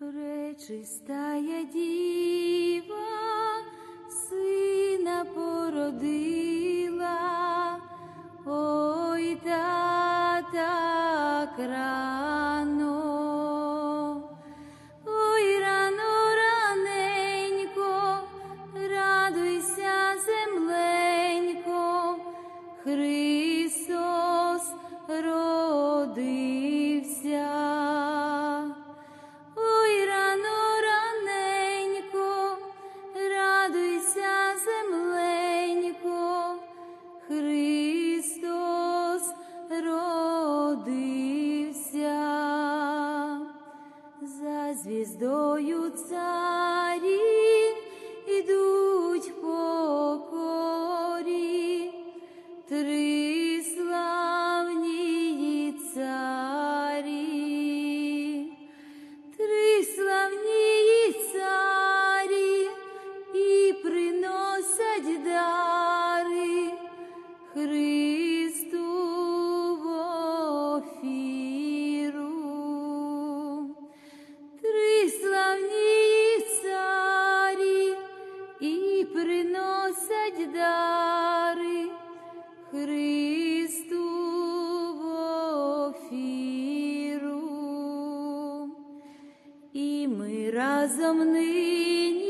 Пречистая діва, сина породила, ой та рано, ми разом нині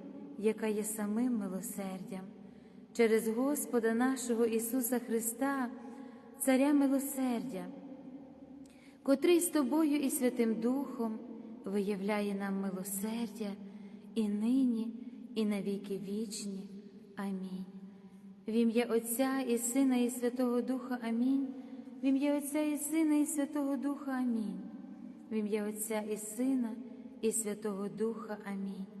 яка є самим милосердям. Через Господа нашого Ісуса Христа, Царя милосердя, котрий з тобою і Святим Духом виявляє нам милосердя і нині, і на віки вічні. Амінь. В ім'я Отця і Сина, і Святого Духа Амінь. В ім'я Отця і Сина, і Святого Духа Амінь. В ім'я Отця і Сина, і Святого Духа Амінь.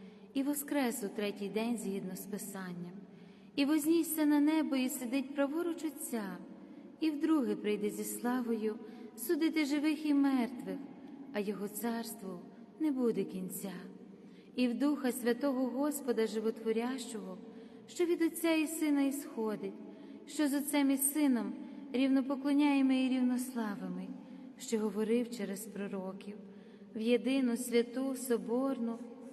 і воскрес у третій день згідно з Писанням, і вознісся на небо, і сидить праворуч Отця, і вдруге прийде зі славою судити живих і мертвих, а Його царству не буде кінця. І в Духа Святого Господа Животворящого, що від Отця і Сина ісходить, що з Отцем і Сином рівнопоклоняємо і рівнославими, що говорив через пророків, в єдину святу Соборну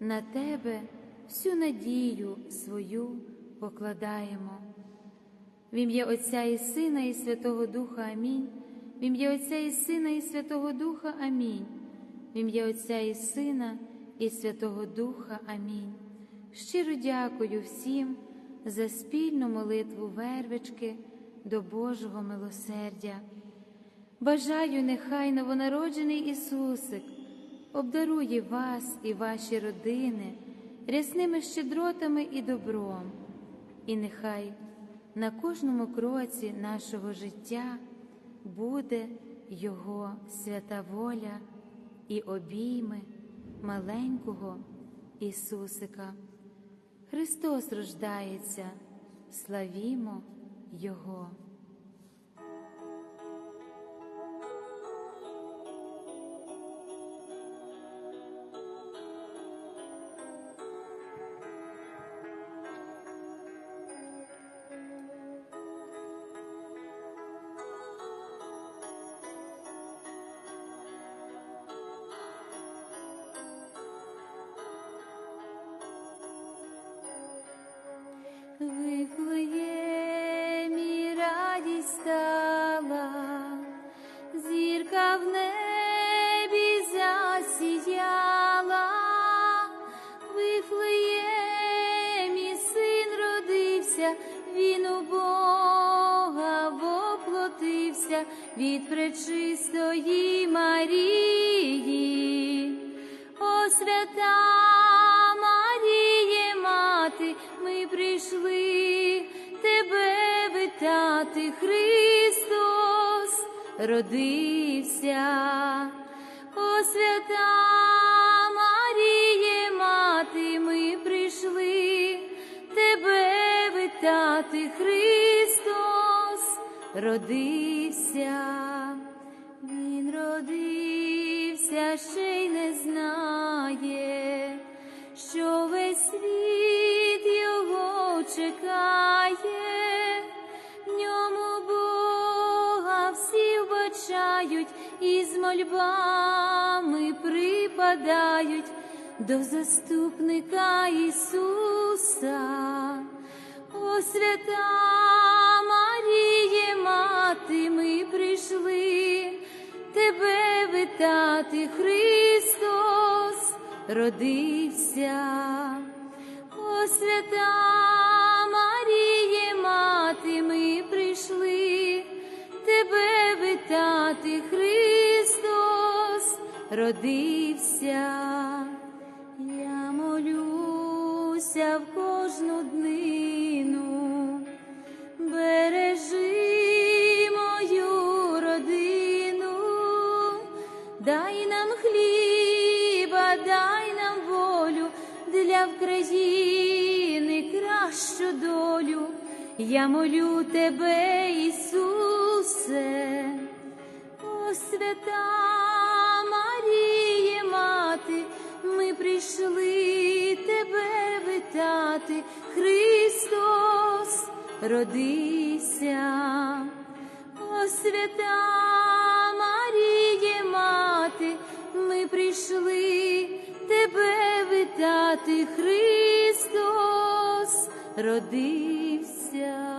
на Тебе всю надію свою покладаємо. В ім'я Отця і Сина, і Святого Духа Амінь. В ім'я Отця і Сина, і Святого Духа Амінь. В ім'я Отця і Сина, і Святого Духа Амінь. Щиро дякую всім за спільну молитву вервички до Божого милосердя. Бажаю, нехай новонароджений Ісусик обдарує вас і ваші родини рясними щедротами і добром, і нехай на кожному кроці нашого життя буде Його свята воля і обійми маленького Ісусика. Христос рождається, славімо Його. Зірка в небі засіяла, Вифлеємі син родився, він у Бога воплотився від пречистої Марії, о свята Маріє, мати, ми прийшли витати, Христос родився, о свята Маріє, мати, ми прийшли тебе витати, Христос родився, Він родився, ще й не знає і з мольбами припадають до заступника Ісуса. О, свята Маріє, мати, ми прийшли тебе витати, Христос родився. О, свята Маріє, мати, ми прийшли тебе витати, Христос родився. Я молюся в кожну днину, бережи мою родину, дай нам хліба, дай нам волю для України кращу долю. Я молю тебе, Ісусе, о свята Маріє, мати, ми прийшли тебе витати, Христос родися, о свята Маріє, мати, ми прийшли тебе витати, Христос родився.